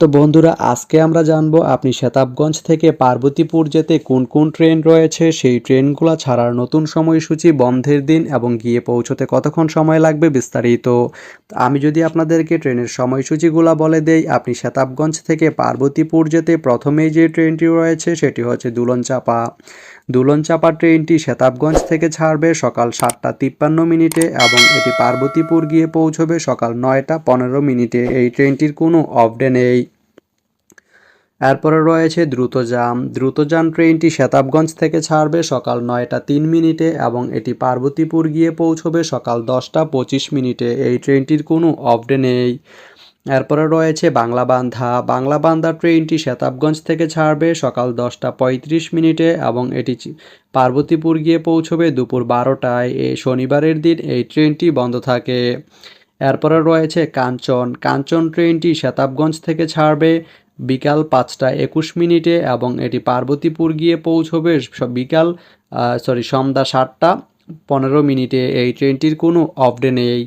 তো বন্ধুরা, আজকে আমরা জানব আপনি শেতাবগঞ্জ থেকে পার্বতীপুর যেতে কোন কোন ট্রেন রয়েছে? সেই ট্রেনগুলো ছাড়ার নতুন সময়সূচি বন্ধের দিন এবং গিয়ে পৌঁছতে কতক্ষণ সময় লাগবে বিস্তারিত। আমি যদি আপনাদেরকে ট্রেনের সময়সূচিগুলো বলে দেই, আপনি শেতাবগঞ্জ থেকে পার্বতীপুর যেতে প্রথমেই যে ট্রেনটি রয়েছে সেটি হচ্ছে দুলনচাপা। দুলনচাপা ট্রেনটি শতাবগঞ্জ থেকে ছাড়বে সকাল সাতটা তিপ্পান্ন মিনিটে এবং এটি পার্বতীপুর গিয়ে পৌঁছবে সকাল নয়টা পনেরো মিনিটে। এই ট্রেনটির কোনো অফডে নেই। এরপরে রয়েছে দ্রুতযান। দ্রুতযান ট্রেনটি শতাবগঞ্জ থেকে ছাড়বে সকাল নয়টা তিন মিনিটে এবং এটি পার্বতীপুর গিয়ে পৌঁছবে সকাল দশটা পঁচিশ মিনিটে। এই ট্রেনটির কোনো অফডে নেই। এরপরে রয়েছে বাংলা বান্ধা। বাংলা বান্ধা ট্রেনটি শতাবগঞ্জ থেকে ছাড়বে সকাল দশটা পঁয়ত্রিশ মিনিটে এবং এটি পার্বতীপুর গিয়ে পৌঁছবে দুপুর বারোটায়। এই শনিবারের দিন এই ট্রেনটি বন্ধ থাকে। এরপরে রয়েছে কাঞ্চন। কাঞ্চন ট্রেনটি শতাবগঞ্জ থেকে ছাড়বে বিকাল পাঁচটা একুশ মিনিটে এবং এটি পার্বতীপুর গিয়ে পৌঁছবে বিকাল সরি সন্ধ্যা সাতটা। পনেরো মিনিটে এই ট্রেনটির কোনো অফডে নেই।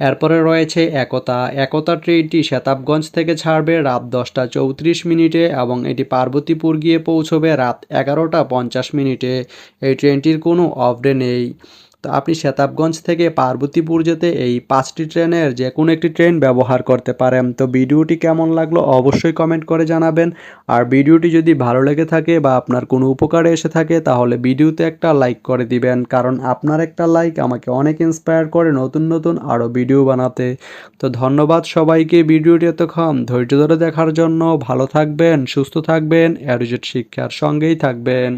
এরপরে রয়েছে একতা। একতা ট্রেনটি শতাবগঞ্জ থেকে ছাড়বে রাত দশটা চৌত্রিশ মিনিটে এবং এটি পার্বতীপুর গিয়ে পৌঁছবে রাত এগারোটা পঞ্চাশ মিনিটে। এই ট্রেনটির কোনো অফডে নেই। তো আপনি শতাবগঞ্জ থেকে পার্বতীপুর যেতে এই পাঁচটি ট্রেনের যে কোনো একটি ট্রেন ব্যবহার করতে পারেন। তো ভিডিওটি কেমন লাগল অবশ্যই কমেন্ট করে জানাবেন। আর ভিডিওটি যদি ভালো লেগে থাকে বা আপনার কোনো উপকারে এসে থাকে, তাহলে ভিডিওতে একটা লাইক করে দিবেন। কারণ আপনার একটা লাইক আমাকে অনেক ইন্সপায়ার করে নতুন নতুন আরও ভিডিও বানাতে। তো ধন্যবাদ সবাইকে ভিডিওটি এতক্ষণ ধৈর্য ধরে দেখার জন্য। ভালো থাকবেন, সুস্থ থাকবেন অ্যারোজেট শিক্ষার সঙ্গেই থাকবেন।